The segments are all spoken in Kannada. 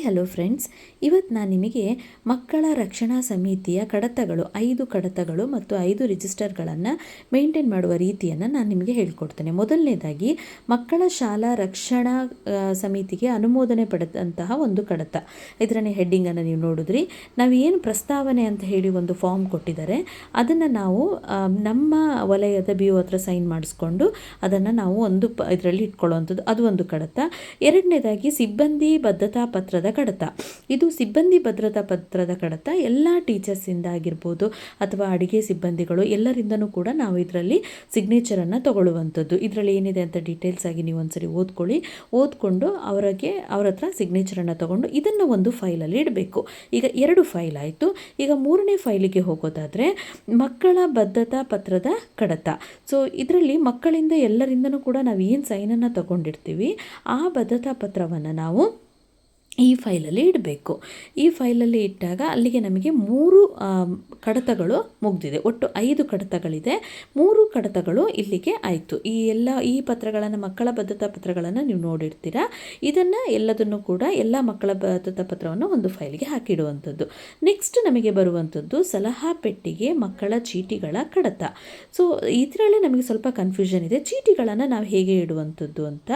Hello friends. ಇವತ್ತು ನಾನು ನಿಮಗೆ ಮಕ್ಕಳ ರಕ್ಷಣಾ ಸಮಿತಿಯ ಕಡತಗಳು, ಐದು ಕಡತಗಳು ಮತ್ತು ಐದು ರಿಜಿಸ್ಟರ್ಗಳನ್ನು ಮೇಂಟೈನ್ ಮಾಡುವ ರೀತಿಯನ್ನು ನಾನು ನಿಮಗೆ ಹೇಳ್ಕೊಡ್ತೇನೆ. ಮೊದಲನೇದಾಗಿ, ಮಕ್ಕಳ ಶಾಲಾ ರಕ್ಷಣಾ ಸಮಿತಿಗೆ ಅನುಮೋದನೆ ಪಡೆದಂತಹ ಒಂದು ಕಡತ. ಇದರನೇ ಹೆಡ್ಡಿಂಗನ್ನು ನೀವು ನೋಡಿದ್ರಿ. ನಾವು ಏನು ಪ್ರಸ್ತಾವನೆ ಅಂತ ಹೇಳಿ ಒಂದು ಫಾರ್ಮ್ ಕೊಟ್ಟಿದ್ದಾರೆ. ಅದನ್ನು ನಾವು ನಮ್ಮ ವಲಯದ ಬಿ ಒ ಹತ್ರ ಸೈನ್ ಮಾಡಿಸ್ಕೊಂಡು ಅದನ್ನು ನಾವು ಒಂದು ಇದರಲ್ಲಿ ಇಟ್ಕೊಳ್ಳುವಂಥದ್ದು. ಅದು ಒಂದು ಕಡತ. ಎರಡನೇದಾಗಿ, ಸಿಬ್ಬಂದಿ ಭದ್ರತಾ ಪತ್ರದ ಕಡತ. ಇದು ಸಿಬ್ಬಂದಿ ಭದ್ರತಾ ಪತ್ರದ ಕಡತ. ಎಲ್ಲ ಟೀಚರ್ಸಿಂದ ಆಗಿರ್ಬೋದು ಅಥವಾ ಅಡುಗೆ ಸಿಬ್ಬಂದಿಗಳು ಎಲ್ಲರಿಂದನೂ ಕೂಡ ನಾವು ಇದರಲ್ಲಿ ಸಿಗ್ನೇಚರನ್ನು ತಗೊಳ್ಳುವಂಥದ್ದು. ಇದರಲ್ಲಿ ಏನಿದೆ ಅಂತ ಡೀಟೇಲ್ಸ್ ಆಗಿ ನೀವು ಒಂದ್ಸರಿ ಓದ್ಕೊಳ್ಳಿ. ಓದ್ಕೊಂಡು ಅವರಿಗೆ ಅವ್ರ ಹತ್ರ ಸಿಗ್ನೇಚರನ್ನು ತಗೊಂಡು ಇದನ್ನು ಒಂದು ಫೈಲಲ್ಲಿ ಇಡಬೇಕು. ಈಗ ಎರಡು ಫೈಲ್ ಆಯಿತು. ಈಗ ಮೂರನೇ ಫೈಲಿಗೆ ಹೋಗೋದಾದರೆ ಮಕ್ಕಳ ಬದ್ಧತಾ ಪತ್ರದ ಕಡತ. ಸೊ ಇದರಲ್ಲಿ ಮಕ್ಕಳಿಂದ ಎಲ್ಲರಿಂದನೂ ಕೂಡ ನಾವು ಏನು ಸೈನನ್ನು ತಗೊಂಡಿರ್ತೀವಿ, ಆ ಬದ್ಧತಾ ಪತ್ರವನ್ನು ನಾವು ಈ ಫೈಲಲ್ಲಿ ಇಡಬೇಕು. ಈ ಫೈಲಲ್ಲಿ ಇಟ್ಟಾಗ ಅಲ್ಲಿಗೆ ನಮಗೆ ಮೂರು ಕಡತಗಳು ಮುಗ್ದಿದೆ. ಒಟ್ಟು ಐದು ಕಡತಗಳಿದೆ. ಮೂರು ಕಡತಗಳು ಇಲ್ಲಿಗೆ ಆಯಿತು. ಈ ಎಲ್ಲ, ಈ ಪತ್ರಗಳನ್ನು, ಮಕ್ಕಳ ಭದ್ರತಾ ಪತ್ರಗಳನ್ನು ನೀವು ನೋಡಿರ್ತೀರಾ. ಇದನ್ನು ಎಲ್ಲದನ್ನು ಕೂಡ ಎಲ್ಲ ಮಕ್ಕಳ ಭದ್ರತಾ ಪತ್ರವನ್ನು ಒಂದು ಫೈಲಿಗೆ ಹಾಕಿಡುವಂಥದ್ದು. ನೆಕ್ಸ್ಟ್ ನಮಗೆ ಬರುವಂಥದ್ದು ಸಲಹಾ ಪೆಟ್ಟಿಗೆ ಮಕ್ಕಳ ಚೀಟಿಗಳ ಕಡತ. ಸೊ ಇದರಲ್ಲಿ ನಮಗೆ ಸ್ವಲ್ಪ ಕನ್ಫ್ಯೂಷನ್ ಇದೆ. ಚೀಟಿಗಳನ್ನು ನಾವು ಹೇಗೆ ಇಡುವಂಥದ್ದು ಅಂತ.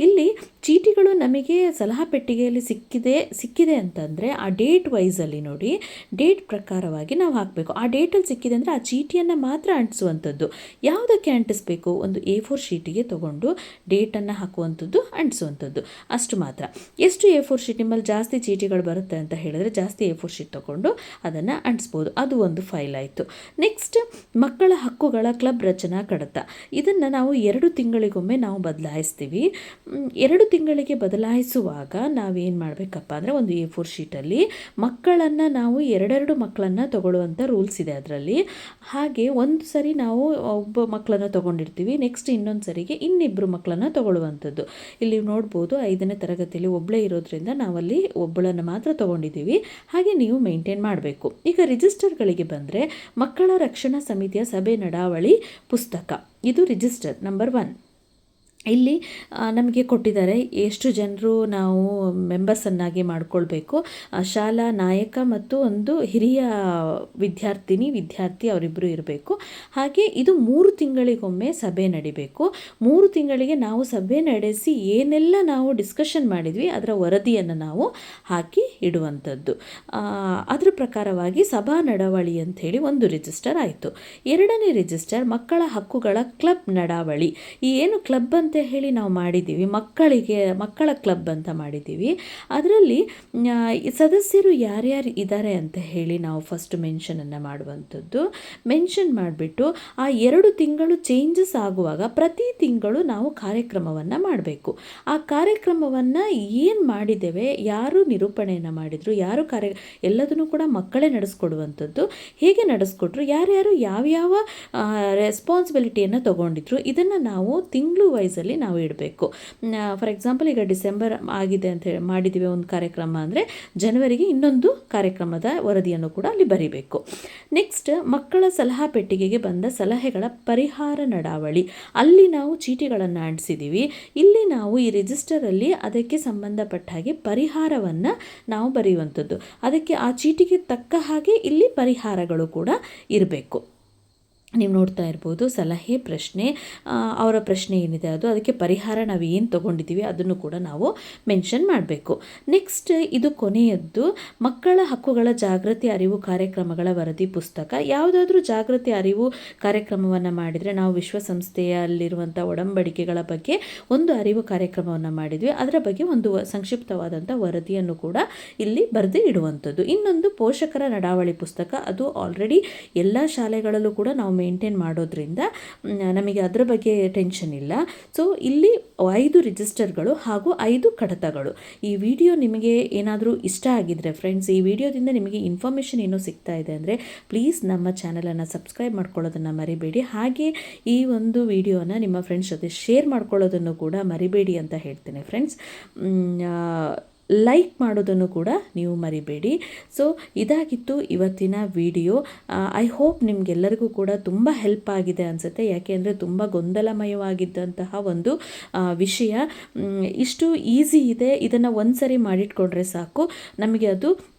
ಇಲ್ಲಿ ಚೀಟಿಗಳು ನಮಗೆ ಸಲಹಾ ಪೆಟ್ಟಿಗೆಯಲ್ಲಿ ಸಿಕ್ಕಿದೆ ಸಿಕ್ಕಿದೆ ಅಂತಂದರೆ ಆ ಡೇಟ್ ವೈಸಲ್ಲಿ ನೋಡಿ ಡೇಟ್ ಪ್ರಕಾರವಾಗಿ ನಾವು ಹಾಕಬೇಕು. ಆ ಡೇಟಲ್ಲಿ ಸಿಕ್ಕಿದೆ ಅಂದರೆ ಆ ಚೀಟಿಯನ್ನು ಮಾತ್ರ ಅಂಟಿಸುವಂಥದ್ದು. ಯಾವುದಕ್ಕೆ ಅಂಟಿಸ್ಬೇಕು? ಒಂದು ಎ ಫೋರ್ ಶೀಟಿಗೆ ತೊಗೊಂಡು ಡೇಟನ್ನು ಹಾಕುವಂಥದ್ದು ಅಂಟಿಸುವಂಥದ್ದು. ಅಷ್ಟು ಮಾತ್ರ. ಎಷ್ಟು ಎ ಫೋರ್ ಶೀಟ್, ನಿಮ್ಮಲ್ಲಿ ಜಾಸ್ತಿ ಚೀಟಿಗಳು ಬರುತ್ತೆ ಅಂತ ಹೇಳಿದ್ರೆ ಜಾಸ್ತಿ ಎ ಫೋರ್ ಶೀಟ್ ತೊಗೊಂಡು ಅದನ್ನು ಅಂಟಿಸ್ಬೋದು. ಅದು ಒಂದು ಫೈಲ್ ಆಯಿತು. ನೆಕ್ಸ್ಟ್ ಮಕ್ಕಳ ಹಕ್ಕುಗಳ ಕ್ಲಬ್ ರಚನಾ ಕಡತ. ಇದನ್ನು ನಾವು ಎರಡು ತಿಂಗಳಿಗೊಮ್ಮೆ ನಾವು ಬದಲಾಯಿಸ್ತೀವಿ. ಎರಡು ತಿಂಗಳಿಗೆ ಬದಲಾಯಿಸುವಾಗ ನಾವೇನು ಮಾಡಬೇಕಪ್ಪ ಅಂದರೆ ಒಂದು ಎ ಫೋರ್ ಶೀಟಲ್ಲಿ ಮಕ್ಕಳನ್ನು ನಾವು ಎರಡೆರಡು ಮಕ್ಕಳನ್ನು ತಗೊಳ್ಳುವಂಥ ರೂಲ್ಸ್ ಇದೆ ಅದರಲ್ಲಿ. ಹಾಗೆ ಒಂದು ಸರಿ ನಾವು ಒಬ್ಬ ಮಕ್ಕಳನ್ನು ತೊಗೊಂಡಿರ್ತೀವಿ, ನೆಕ್ಸ್ಟ್ ಇನ್ನೊಂದು ಸರಿಗೆ ಇನ್ನಿಬ್ಬರು ಮಕ್ಕಳನ್ನು ತಗೊಳ್ಳುವಂಥದ್ದು. ಇಲ್ಲಿ ನೋಡ್ಬೋದು ಐದನೇ ತರಗತಿಯಲ್ಲಿ ಒಬ್ಬಳೇ ಇರೋದ್ರಿಂದ ನಾವಲ್ಲಿ ಒಬ್ಬಳನ್ನು ಮಾತ್ರ ತೊಗೊಂಡಿದ್ದೀವಿ. ಹಾಗೆ ನೀವು ಮೇಂಟೈನ್ ಮಾಡಬೇಕು. ಈಗ ರಿಜಿಸ್ಟರ್ಗಳಿಗೆ ಬಂದರೆ ಮಕ್ಕಳ ರಕ್ಷಣಾ ಸಮಿತಿಯ ಸಭೆ ನಡಾವಳಿ ಪುಸ್ತಕ. ಇದು ರಿಜಿಸ್ಟರ್ ನಂಬರ್ ಒನ್. ಇಲ್ಲಿ ನಮಗೆ ಕೊಟ್ಟಿದ್ದಾರೆ ಎಷ್ಟು ಜನರು ನಾವು ಮೆಂಬರ್ಸನ್ನಾಗಿ ಮಾಡಿಕೊಳ್ಬೇಕು. ಶಾಲಾ ನಾಯಕ ಮತ್ತು ಒಂದು ಹಿರಿಯ ವಿದ್ಯಾರ್ಥಿನಿ, ವಿದ್ಯಾರ್ಥಿ ಅವರಿಬ್ಬರು ಇರಬೇಕು. ಹಾಗೆ ಇದು ಮೂರು ತಿಂಗಳಿಗೊಮ್ಮೆ ಸಭೆ ನಡಿಬೇಕು. ಮೂರು ತಿಂಗಳಿಗೆ ನಾವು ಸಭೆ ನಡೆಸಿ ಏನೆಲ್ಲ ನಾವು ಡಿಸ್ಕಷನ್ ಮಾಡಿದ್ವಿ, ಅದರ ವರದಿಯನ್ನು ನಾವು ಹಾಕಿ ಇಡುವಂಥದ್ದು. ಅದರ ಪ್ರಕಾರವಾಗಿ ಸಭಾ ನಡಾವಳಿ ಅಂಥೇಳಿ ಒಂದು ರಿಜಿಸ್ಟರ್ ಆಯಿತು. ಎರಡನೇ ರಿಜಿಸ್ಟರ್ ಮಕ್ಕಳ ಹಕ್ಕುಗಳ ಕ್ಲಬ್ ನಡಾವಳಿ. ಈ ಏನು ಕ್ಲಬ್ ಅಂತ ಹೇಳಿ ನಾವು ಮಾಡಿದ್ದೀವಿ. ಮಕ್ಕಳಿಗೆ, ಮಕ್ಕಳ ಕ್ಲಬ್ ಅಂತ ಮಾಡಿದ್ದೀವಿ. ಅದರಲ್ಲಿ ಸದಸ್ಯರು ಯಾರ್ಯಾರು ಇದ್ದಾರೆ ಅಂತ ಹೇಳಿ ನಾವು ಫಸ್ಟ್ ಮೆನ್ಷನನ್ನು ಮಾಡುವಂಥದ್ದು. ಮೆನ್ಷನ್ ಮಾಡಿಬಿಟ್ಟು, ಆ ಎರಡು ತಿಂಗಳು ಚೇಂಜಸ್ ಆಗುವಾಗ ಪ್ರತಿ ತಿಂಗಳು ನಾವು ಕಾರ್ಯಕ್ರಮವನ್ನು ಮಾಡಬೇಕು. ಆ ಕಾರ್ಯಕ್ರಮವನ್ನು ಏನು ಮಾಡಿದ್ದೇವೆ, ಯಾರು ನಿರೂಪಣೆಯನ್ನು ಮಾಡಿದರು, ಯಾರು ಕಾರ್ಯ, ಎಲ್ಲದನ್ನು ಕೂಡ ಮಕ್ಕಳೇ ನಡೆಸ್ಕೊಡುವಂಥದ್ದು. ಹೇಗೆ ನಡೆಸ್ಕೊಟ್ರು, ಯಾರ್ಯಾರು ಯಾವ್ಯಾವ ರೆಸ್ಪಾನ್ಸಿಬಿಲಿಟಿಯನ್ನು ತಗೊಂಡಿದ್ರು, ಇದನ್ನು ನಾವು ತಿಂಗಳು ವೈಸಲ್ಲಿ ನಾವು ಇಡಬೇಕು. ಫಾರ್ ಎಕ್ಸಾಂಪಲ್ ಈಗ ಡಿಸೆಂಬರ್ ಆಗಿದೆ ಅಂತ ಹೇಳಿ ಮಾಡಿದ್ದೀವಿ ಒಂದು ಕಾರ್ಯಕ್ರಮ ಅಂದರೆ ಜನವರಿಗೆ ಇನ್ನೊಂದು ಕಾರ್ಯಕ್ರಮದ ವರದಿಯನ್ನು ಕೂಡ ಅಲ್ಲಿ ಬರೀಬೇಕು. ನೆಕ್ಸ್ಟ್ ಮಕ್ಕಳ ಸಲಹಾ ಪೆಟ್ಟಿಗೆಗೆ ಬಂದ ಸಲಹೆಗಳ ಪರಿಹಾರ ನಡಾವಳಿ. ಅಲ್ಲಿ ನಾವು ಚೀಟಿಗಳನ್ನು ಅಂಟಿಸಿದ್ದೀವಿ ಇಲ್ಲಿ ನಾವು ಈ ರಿಜಿಸ್ಟರಲ್ಲಿ ಅದಕ್ಕೆ ಸಂಬಂಧಪಟ್ಟ ಹಾಗೆ ಪರಿಹಾರವನ್ನು ನಾವು ಬರೆಯುವಂಥದ್ದು. ಅದಕ್ಕೆ ಆ ಚೀಟಿಗೆ ತಕ್ಕ ಹಾಗೆ ಇಲ್ಲಿ ಪರಿಹಾರಗಳು ಕೂಡ ಇರಬೇಕು. ನೀವು ನೋಡ್ತಾ ಇರ್ಬೋದು, ಸಲಹೆ, ಪ್ರಶ್ನೆ ಅವರ ಪ್ರಶ್ನೆ ಏನಿದೆ ಅದು, ಅದಕ್ಕೆ ಪರಿಹಾರ ನಾವು ಏನು ತೊಗೊಂಡಿದ್ದೀವಿ ಅದನ್ನು ಕೂಡ ನಾವು ಮೆನ್ಷನ್ ಮಾಡಬೇಕು. ನೆಕ್ಸ್ಟ್ ಇದು ಕೊನೆಯದ್ದು, ಮಕ್ಕಳ ಹಕ್ಕುಗಳ ಜಾಗೃತಿ ಅರಿವು ಕಾರ್ಯಕ್ರಮಗಳ ವರದಿ ಪುಸ್ತಕ. ಯಾವುದಾದ್ರೂ ಜಾಗೃತಿ ಅರಿವು ಕಾರ್ಯಕ್ರಮವನ್ನು ಮಾಡಿದರೆ ನಾವು ವಿಶ್ವಸಂಸ್ಥೆಯಲ್ಲಿರುವಂಥ ಒಡಂಬಡಿಕೆಗಳ ಬಗ್ಗೆ ಒಂದು ಅರಿವು ಕಾರ್ಯಕ್ರಮವನ್ನು ಮಾಡಿದ್ವಿ. ಅದರ ಬಗ್ಗೆ ಒಂದು ಸಂಕ್ಷಿಪ್ತವಾದಂಥ ವರದಿಯನ್ನು ಕೂಡ ಇಲ್ಲಿ ಬರೆದು ಇಡುವಂಥದ್ದು. ಇನ್ನೊಂದು ಪೋಷಕರ ನಡಾವಳಿ ಪುಸ್ತಕ. ಅದು ಆಲ್ರೆಡಿ ಎಲ್ಲ ಶಾಲೆಗಳಲ್ಲೂ ಕೂಡ ನಾವು ಮೇಂಟೈನ್ ಮಾಡೋದ್ರಿಂದ ನಮಗೆ ಅದರ ಬಗ್ಗೆ ಟೆನ್ಷನ್ ಇಲ್ಲ. ಸೊ ಇಲ್ಲಿ ಐದು ರಿಜಿಸ್ಟರ್ಗಳು ಹಾಗೂ ಐದು ಕಡತಗಳು. ಈ ವಿಡಿಯೋ ನಿಮಗೆ ಏನಾದರೂ ಇಷ್ಟ ಆಗಿದ್ರೆ ಫ್ರೆಂಡ್ಸ್ ಈ ವಿಡಿಯೋದಿಂದ ನಿಮಗೆ ಇನ್ಫಾರ್ಮೇಷನ್ ಏನೋ ಸಿಗ್ತಾ ಇದೆ ಅಂದರೆ ಪ್ಲೀಸ್ ನಮ್ಮ ಚಾನಲನ್ನು ಸಬ್ಸ್ಕ್ರೈಬ್ ಮಾಡ್ಕೊಳ್ಳೋದನ್ನು ಮರಿಬೇಡಿ. ಹಾಗೆ ಈ ಒಂದು ವಿಡಿಯೋನ ನಿಮ್ಮ ಫ್ರೆಂಡ್ಸ್ ಜೊತೆ ಶೇರ್ ಮಾಡ್ಕೊಳ್ಳೋದನ್ನು ಕೂಡ ಮರಿಬೇಡಿ ಅಂತ ಹೇಳ್ತೇನೆ ಫ್ರೆಂಡ್ಸ್ ಲೈಕ್ ಮಾಡೋದನ್ನು ಕೂಡ ನೀವು ಮರಿಬೇಡಿ. ಸೊ ಇದಾಗಿತ್ತು ಇವತ್ತಿನ ವಿಡಿಯೋ. ಐ ಹೋಪ್ ನಿಮಗೆಲ್ಲರಿಗೂ ಕೂಡ ತುಂಬ ಹೆಲ್ಪ್ ಆಗಿದೆ ಅನಿಸುತ್ತೆ. ಯಾಕೆಂದರೆ ತುಂಬ ಗೊಂದಲಮಯವಾಗಿದ್ದಂತಹ ಒಂದು ವಿಷಯ. ಇಷ್ಟು ಈಸಿ ಇದೆ. ಇದನ್ನು ಒಂದು ಸರಿ ಮಾಡಿಟ್ಕೊಂಡ್ರೆ ಸಾಕು. ನಮಗೆ ಅದು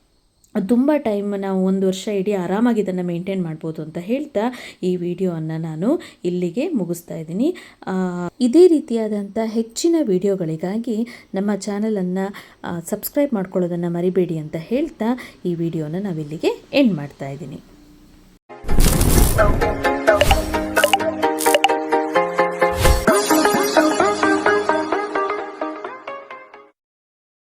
ತುಂಬ ಟೈಮ್ ನಾವು ಒಂದು ವರ್ಷ ಇಡೀ ಆರಾಮಾಗಿ ಇದನ್ನು ಮೇಂಟೈನ್ ಮಾಡ್ಬೋದು ಅಂತ ಹೇಳ್ತಾ ಈ ವಿಡಿಯೋವನ್ನು ನಾನು ಇಲ್ಲಿಗೆ ಮುಗಿಸ್ತಾ ಇದ್ದೀನಿ. ಇದೇ ರೀತಿಯಾದಂಥ ಹೆಚ್ಚಿನ ವಿಡಿಯೋಗಳಿಗಾಗಿ ನಮ್ಮ ಚಾನಲನ್ನು ಸಬ್ಸ್ಕ್ರೈಬ್ ಮಾಡ್ಕೊಳ್ಳೋದನ್ನು ಮರಿಬೇಡಿ ಅಂತ ಹೇಳ್ತಾ ಈ ವಿಡಿಯೋನ ನಾವಿಲ್ಲಿಗೆ ಎಂಡ್ ಮಾಡ್ತಾ ಇದ್ದೀನಿ.